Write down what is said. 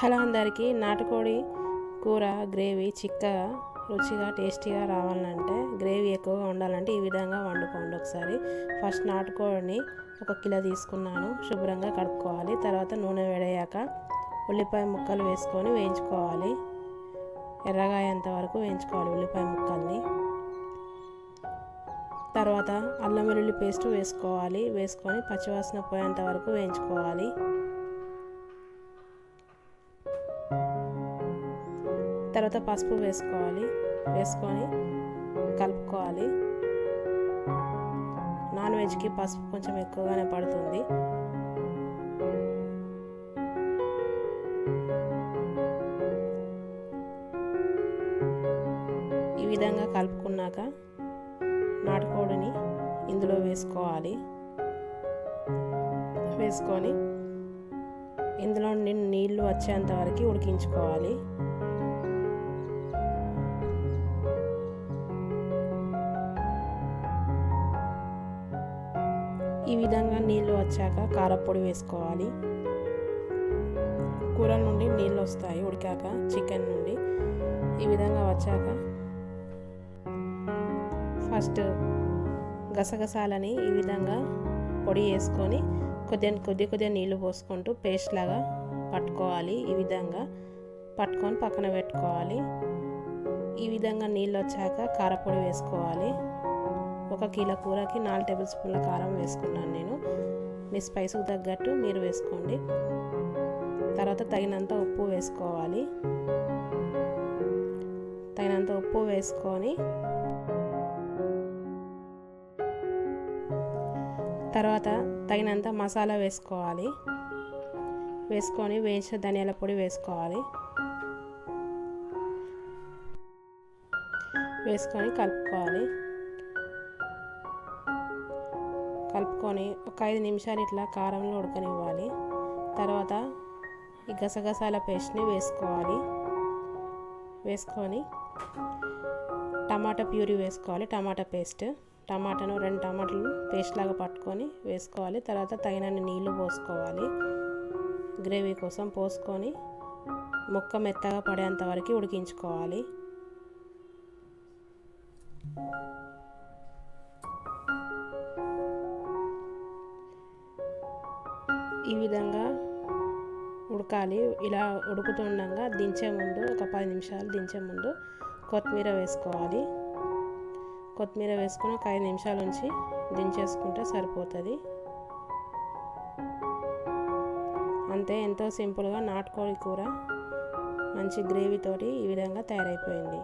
Hello అందరికీ నాటుకోడి కూర గ్రేవీ చిక్కగా రుచిగా టేస్టీగా రావాలంటే గ్రేవీ ఎక్కువగా ఉండాలంటే ఈ విధంగా వండుకోండి ఒకసారి. ఫస్ట్ నాటుకోడిని ఒక కిలో తీసుకున్నాను శుభ్రంగా కడుక్కోవాలి. తర్వాత నూనె వేడయ్యాక ఉల్లిపాయ ముక్కలు వేసుకొని వేయించుకోవాలి. ఎర్రగా అయ్యేంత వరకు వేయించుకోవాలి ఉల్లిపాయ ముక్కల్ని. తర్వాత అల్లం వెల్లుల్లి పేస్ట్ వేసుకోవాలి వేసుకొని పచ్చివాసన పోయేంత వరకు వేయించుకోవాలి. తర్వాత పసుపు వేసుకోవాలి. వేసుకొని కలుపుకోవాలి. నాన్ వెజ్కి పసుపు కొంచెం ఎక్కువగానే పడుతుంది. ఈ విధంగా కలుపుకున్నాక నాటుకోడిని ఇందులో వేసుకోవాలి. వేసుకొని ఇందులో నీళ్ళు వచ్చేంత వరకు ఉడికించుకోవాలి. ఈ విధంగా నీళ్ళు వచ్చాక కారపొడి వేసుకోవాలి. కూర నుండి నీళ్ళు వస్తాయి ఉడికాక చికెన్ నుండి. ఈ విధంగా వచ్చాక ఫస్ట్ గసగసాలని ఈ విధంగా పొడి వేసుకొని కొద్దిగా కొద్ది కొద్దిగా నీళ్ళు పోసుకుంటూ పేస్ట్ లాగా పట్టుకోవాలి. ఈ విధంగా పట్టుకొని పక్కన పెట్టుకోవాలి. ఈ విధంగా నీళ్ళు వచ్చాక కారపొడి వేసుకోవాలి. ఒక కిలో కూరకి నాలుగు టేబుల్ స్పూన్ల కారం వేసుకున్నాను నేను. మీ స్పైస్కి తగ్గట్టు మీరు వేసుకోండి. తర్వాత తగినంత ఉప్పు వేసుకోవాలి. తగినంత ఉప్పు వేసుకొని తర్వాత తగినంత మసాలా వేసుకోవాలి. వేసుకొని వేయించిన ధనియాల పొడి వేసుకోవాలి. వేసుకొని కలుపుకోవాలి. కలుపుకొని ఒక ఐదు నిమిషాలు ఇట్లా కారంలో ఉడకనివ్వాలి. తర్వాత ఈ గసగసాల పేస్ట్ని వేసుకోవాలి. వేసుకొని టమాటా ప్యూరీ వేసుకోవాలి టమాటా పేస్ట్. టమాటాను రెండు టమాటాలు పేస్ట్ లాగా పట్టుకొని వేసుకోవాలి. తర్వాత తగినన్ని నీళ్ళు పోసుకోవాలి. గ్రేవీ కోసం పోసుకొని ముక్క మెత్తగా పడేంత వరకు ఉడికించుకోవాలి. ఈ విధంగా ఉడకాలి. ఇలా ఉడుకుతుండగా దించే ముందు ఒక పది నిమిషాలు దించే ముందు కొత్తిమీర వేసుకోవాలి. కొత్తిమీర వేసుకుని ఒక ఐదు నిమిషాల నుంచి దించేసుకుంటే సరిపోతుంది. అంతే ఎంతో సింపుల్గా నాటుకోడి కూర మంచి గ్రేవీతోటి ఈ విధంగా తయారైపోయింది.